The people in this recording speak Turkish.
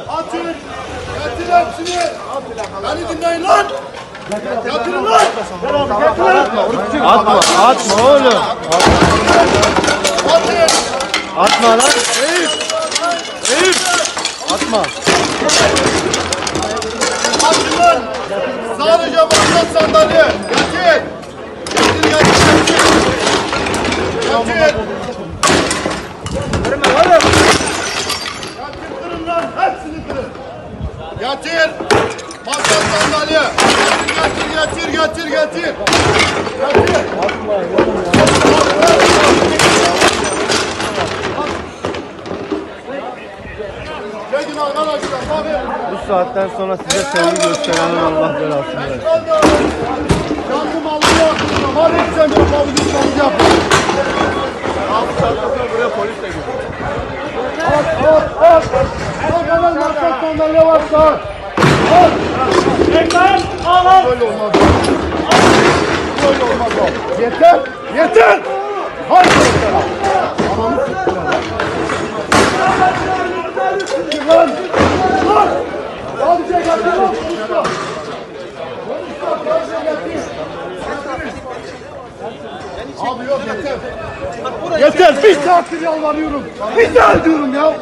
Atın. Getir hepsini. Beni dinleyin lan. Getirin lan. Atma, atma oğlum. Atın. Atma lan. Atma. Atın lan. Sadece başlat sandalye. Getir. Getir getir getir. Getir. Kırma oğlum. Getir kırın lan. Hepsini kırın. Getir. Başlat sandalye. Getir getir getir getir. Getir. Çekin arkadaşlar. Bakın. Bu saatten sonra size sevgi gösterenin Allah belasını versin. Yandım alıyor. Hadi sen de yapalım. Gitmemizi yapın. Buraya polis de gidiyor. At at at. Bak hemen market sandalye varsa. At. Böyle olmaz. Böyle olmaz o. Yeter. Yeter. Hadi yeter. Ananı siktiler. Çık lan. Lan. Hadi lan. Usta. Abi yok yeter. Yeter bir saattir yalvarıyorum. Bir saat diyorum ya.